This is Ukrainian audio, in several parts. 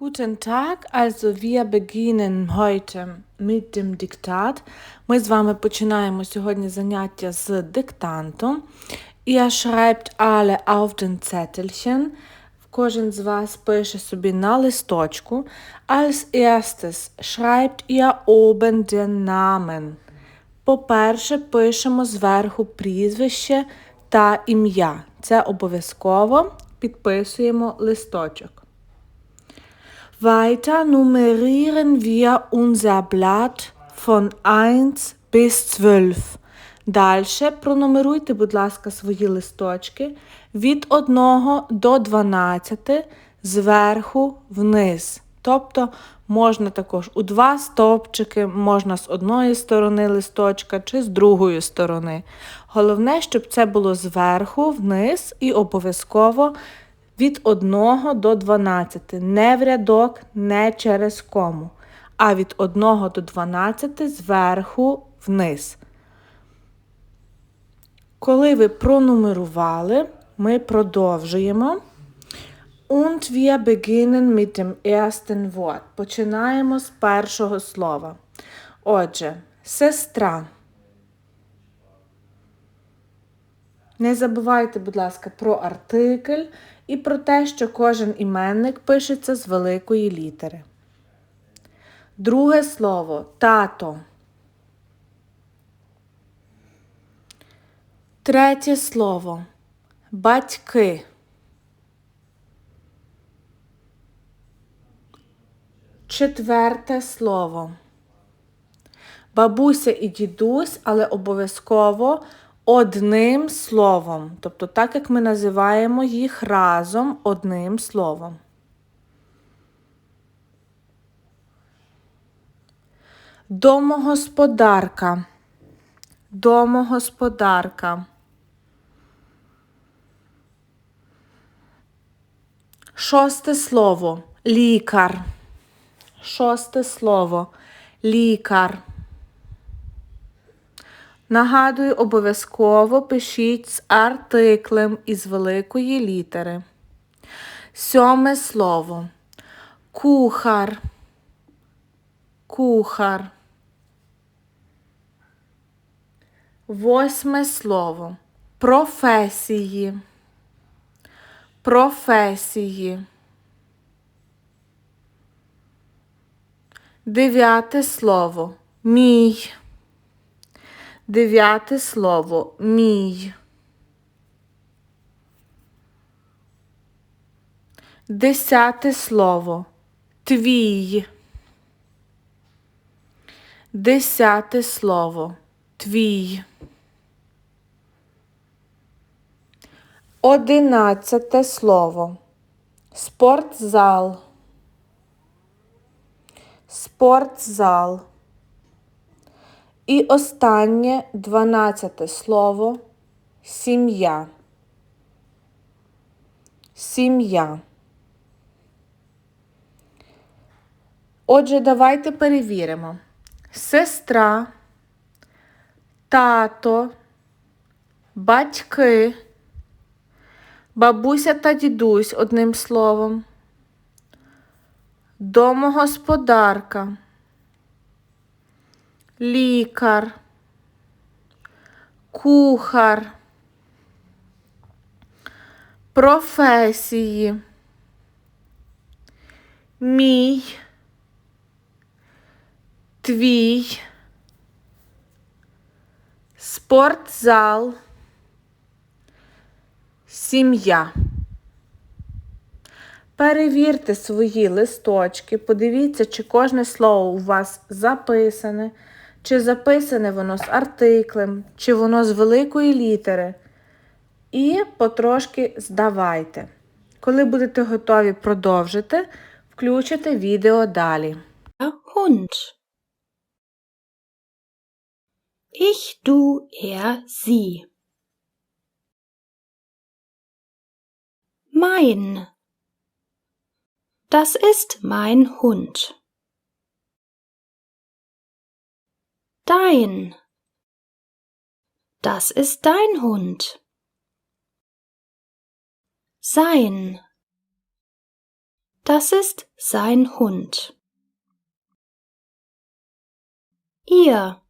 Guten Tag, also wir beginnen heute mit dem Diktat. Ми з вами починаємо сьогодні заняття з диктанту. Ihr schreibt alle auf den Zettelchen. Кожен з вас пише собі на листочку. Als erstes schreibt ihr oben den Namen. По-перше, пишемо зверху прізвище та ім'я. Це обов'язково підписуємо листочок. Weiter nummerieren wir unser Blatt von 1 bis 12. Дальше пронумеруйте, будь ласка, свої листочки від 1 до 12 зверху вниз. Тобто можна також у два стовпчики, можна з одної сторони листочка чи з другої сторони. Головне, щоб це було зверху вниз і обов'язково від 1 до 12. Не в рядок, не через кому. А від 1 до 12 зверху вниз. Коли ви пронумерували, ми продовжуємо. Und wir beginnen mit dem ersten Wort. Починаємо з першого слова. Отже, сестра. Не забувайте, будь ласка, про артикль і про те, що кожен іменник пишеться з великої літери. Друге слово тато. Третє слово батьки. Четверте слово. Бабуся і дідусь, але обов'язково одним словом. Тобто, так як ми називаємо їх разом одним словом. Домогосподарка. Домогосподарка. Шосте слово лікар. Шосте слово лікар. Нагадую, обов'язково пишіть з артиклем із великої літери. Сьоме слово. Кухар. Кухар. Восьме слово. Професії. Професії. Дев'яте слово. Мій. Дев'яте слово мій. Десяте слово твій. Десяте слово твій. Одинадцяте слово. Спортзал. Спортзал. І останнє дванадцяте слово сім'я. Сім'я. Отже, давайте перевіримо. Сестра, тато, батьки, бабуся та дідусь одним словом, домогосподарка лікар, кухар, професії, мій, твій, спортзал, сім'я. Перевірте свої листочки, подивіться, чи кожне слово у вас записане. Чи записане воно з артиклем, чи воно з великої літери. І потрошки здавайте. Коли будете готові продовжити, включите відео далі. Hund. Ich, du, er, sie. Mein. Das ist mein Hund. Dein. Das ist dein Hund. Sein. Das ist sein Hund. Ihr.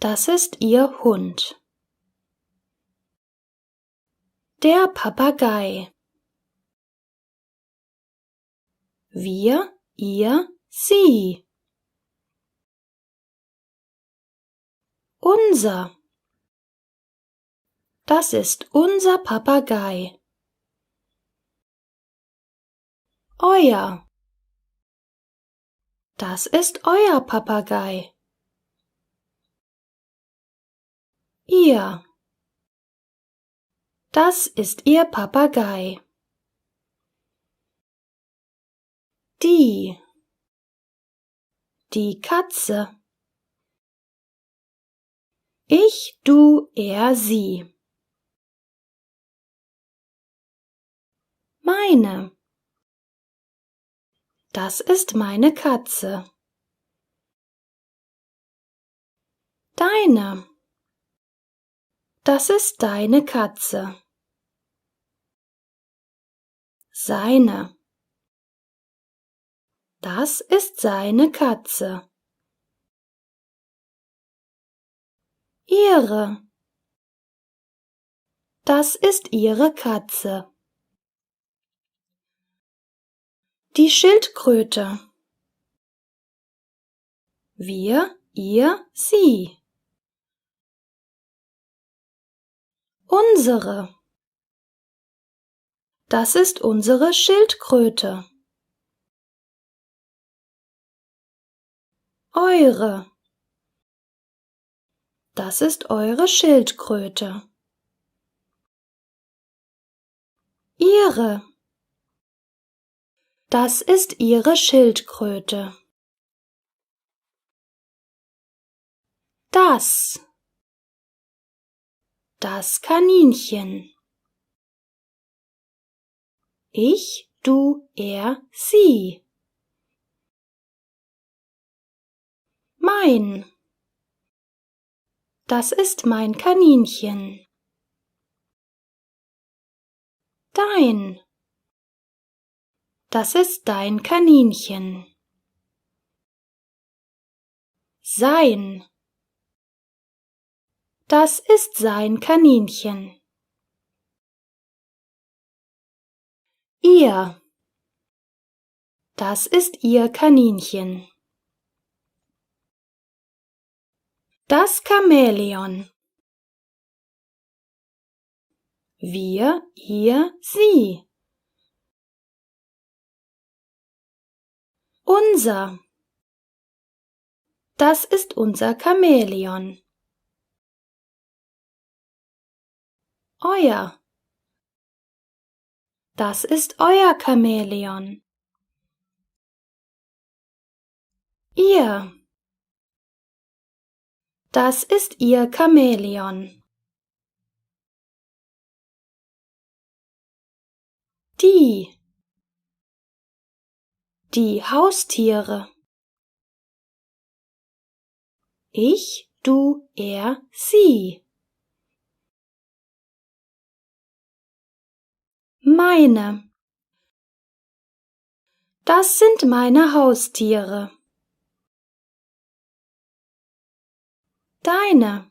Das ist ihr Hund. Der Papagei. Wir, ihr, sie. Unser. Das ist unser Papagei. Euer. Das ist euer Papagei. Ihr. Das ist ihr Papagei. Die. Die Katze. Ich, du, er, sie. Meine. Das ist meine Katze. Deine. Das ist deine Katze. Seine. Das ist seine Katze. Ihre. Das ist ihre Katze. Die Schildkröte. Wir, ihr, sie. Unsere. Das ist unsere Schildkröte. Eure. Das ist eure Schildkröte. Ihre. Das ist ihre Schildkröte. Das. Das Kaninchen. Ich, du, er, sie. Mein. Das ist mein Kaninchen. Dein. Das ist dein Kaninchen. Sein. Das ist sein Kaninchen. Ihr. Das ist ihr Kaninchen. Das Chamäleon. Wir, ihr, sie. Unser. Das ist unser Chamäleon. Euer. Das ist euer Chamäleon. Ihr. Das ist ihr Chamäleon. Die. Die Haustiere. Ich, du, er, sie. Meine. Das sind meine Haustiere. Deine.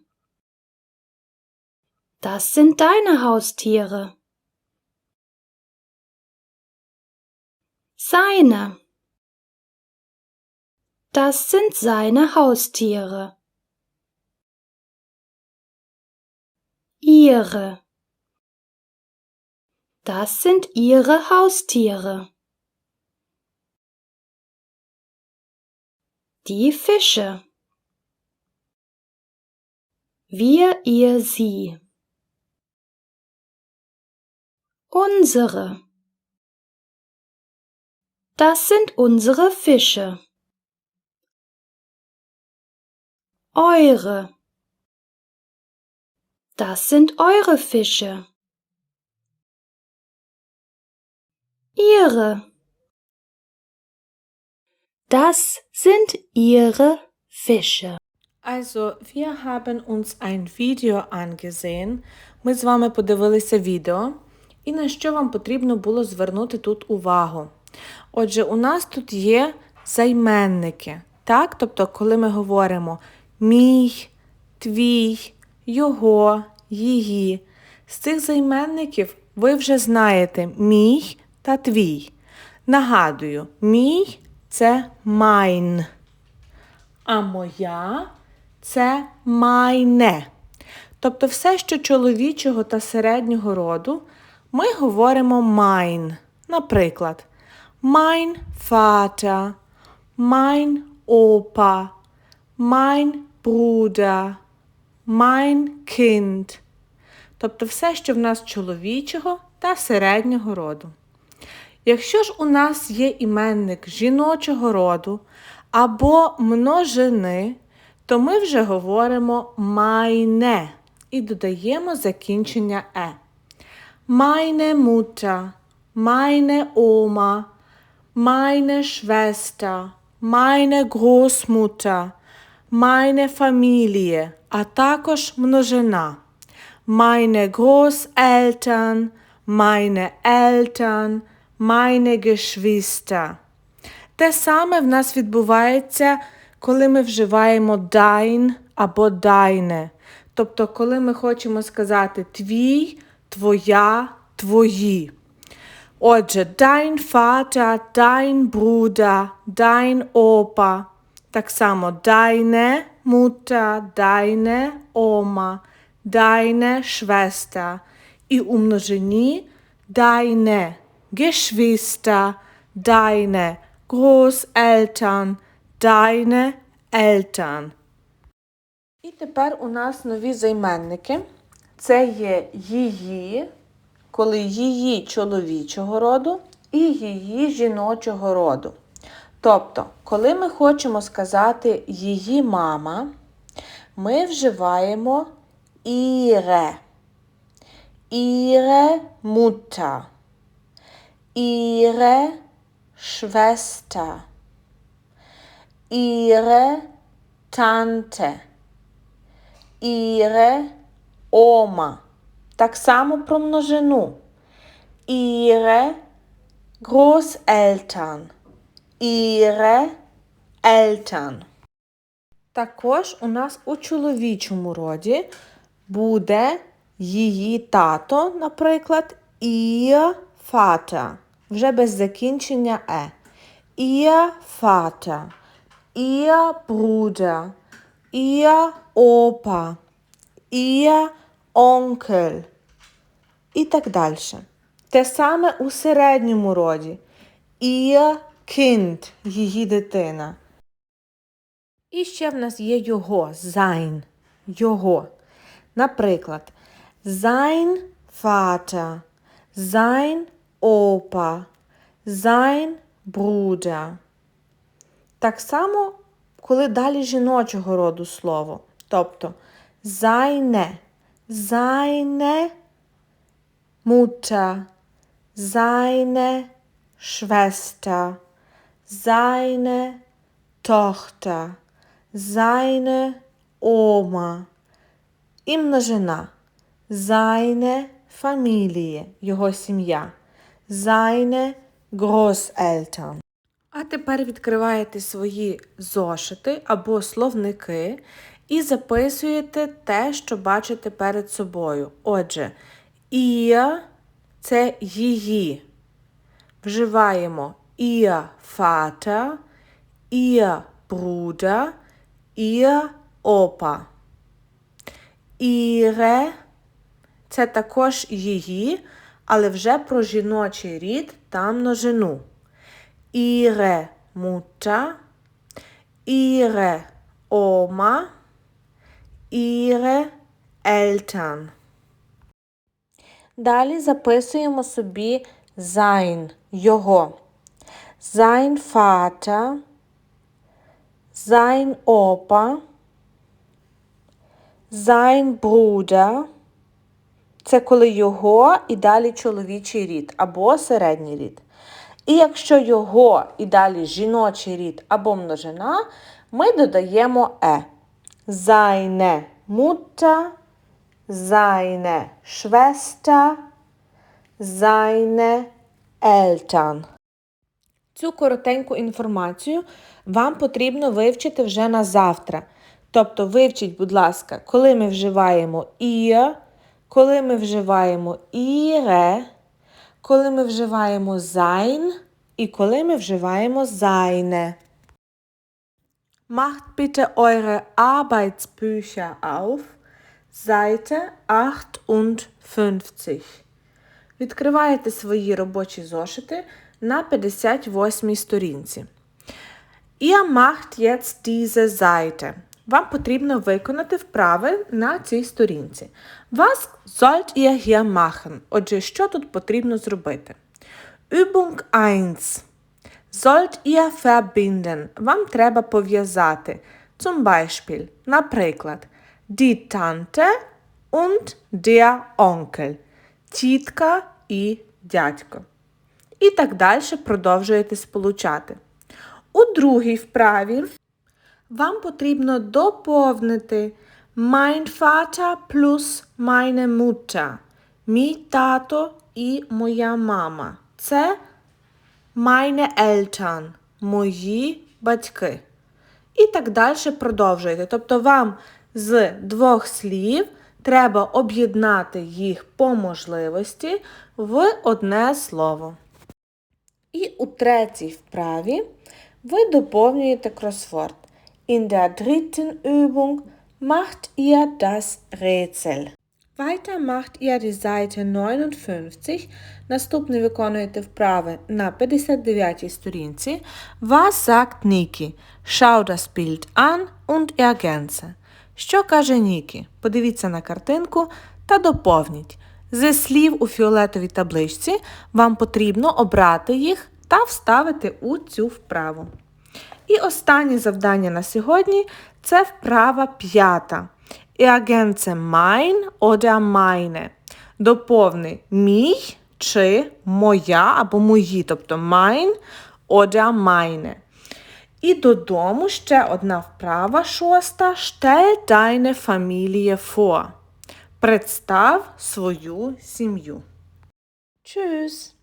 Das sind deine Haustiere. Seine. Das sind seine Haustiere. Ihre. Das sind ihre Haustiere. Die Fische. Wir, ihr, sie. Unsere. Das sind unsere Fische. Eure. Das sind eure Fische. Ihre. Das sind ihre Fische. Also, wir haben uns ein Video angesehen. Ми з вами подивилися відео, і на що вам потрібно було звернути тут увагу. Отже, у нас тут є займенники. Так? Тобто, коли ми говоримо мій, твій, його, її. З цих займенників ви вже знаєте мій та твій. Нагадую, мій це майн, а моя це майне. Тобто все, що чоловічого та середнього роду, ми говоримо майн. Наприклад, mein Vater, mein Opa, mein Bruder, mein Kind. Тобто все, що в нас чоловічого та середнього роду. Якщо ж у нас є іменник жіночого роду або множини, то ми вже говоримо майне і додаємо закінчення е. Meine Mutter, meine Oma, meine Schwester, meine Großmutter, meine Familie, а також множина. Meine Großeltern, meine Eltern, meine Geschwister. Те саме в нас відбувається, коли ми вживаємо dein або deine. Тобто, коли ми хочемо сказати твій, твоя, твої. Отже, dein Vater, dein Bruder, dein Opa. Так само deine Mutter, deine Oma, deine Schwester. І у множині deine Geschwister, deine Großeltern, deine Eltern. І тепер у нас нові займенники. Це є її, коли її чоловічого роду і її жіночого роду. Тобто, коли ми хочемо сказати її мама, ми вживаємо іре, іре Mutter, ihre Schwester, ihre Tante, ihre Oma. Так само про множину. Ihre Großeltern, ihre Eltern. Також у нас у чоловічому роді буде її тато, наприклад, ihr Vater. Вже без закінчення е. Ihr Vater, ihr Bruder, ihr Opa, ihr Onkel і так далі. Те саме у середньому роді. Ihr Kind, її дитина. І ще в нас є його, sein, його. Наприклад, sein Vater, sein Opa, sein Bruder. Так само, коли далі жіночого роду слово. Тобто seine, seine Mutter, seine Schwester, seine Tochter, seine Oma. І множина. Seine Familie, його сім'я. Seine Großeltern. А тепер відкриваєте свої зошити або словники і записуєте те, що бачите перед собою. Отже, Ія це її. Вживаємо ihr Vater, ihr Bruder, ihr Opa. Ihre – це також її, але вже про жіночий рід та множину. Ihre Mutter, ihre Oma, ihre Eltern. Далі записуємо собі sein, його. Sein Vater, sein Opa, sein Bruder. Це коли його і далі чоловічий рід або середній рід. І якщо його і далі жіночий рід або множина, ми додаємо е. Seine Mutter, seine Schwester, seine Eltern. Цю коротеньку інформацію вам потрібно вивчити вже на завтра. Тобто вивчіть, будь ласка, коли ми вживаємо ihr, коли ми вживаємо ihre, коли ми вживаємо sein і коли ми вживаємо seine. Macht bitte eure Arbeitsbücher auf, Seite 58. Відкриваєте свої робочі зошити на 58 сторінці. Ihr macht jetzt diese Seite. Вам потрібно виконати вправи на цій сторінці. Was sollt ihr hier machen? Отже, що тут потрібно зробити? Übung 1. Sollt ihr verbinden? Вам треба пов'язати. Zum Beispiel, наприклад, die Tante und der Onkel. Тітка і дядько. І так далі продовжуєте сполучати. У другій вправі вам потрібно доповнити mein Vater plus meine Mutter. Мій тато і моя мама. Це meine Eltern, мої батьки. І так далі продовжуєте. Тобто вам з двох слів треба об'єднати їх по можливості в одне слово. І у третій вправі ви доповнюєте кросворд. In der dritten Übung macht ihr das Rätsel. Weiter macht ihr die Seite 59. Наступне виконуєте вправи на 59 сторінці. Was sagt Niki? Schau das Bild an und ergänze. Що каже Нікі? Подивіться на картинку та доповніть. Зі слів у фіолетовій табличці вам потрібно обрати їх та вставити у цю вправу. І останнє завдання на сьогодні це вправа п'ята. Ergänze mein oder meine. Доповни мій чи моя або мої, тобто mein oder meine. І додому ще одна вправа шоста. Stell deine Familie vor. Представ свою сім'ю. Tschüss!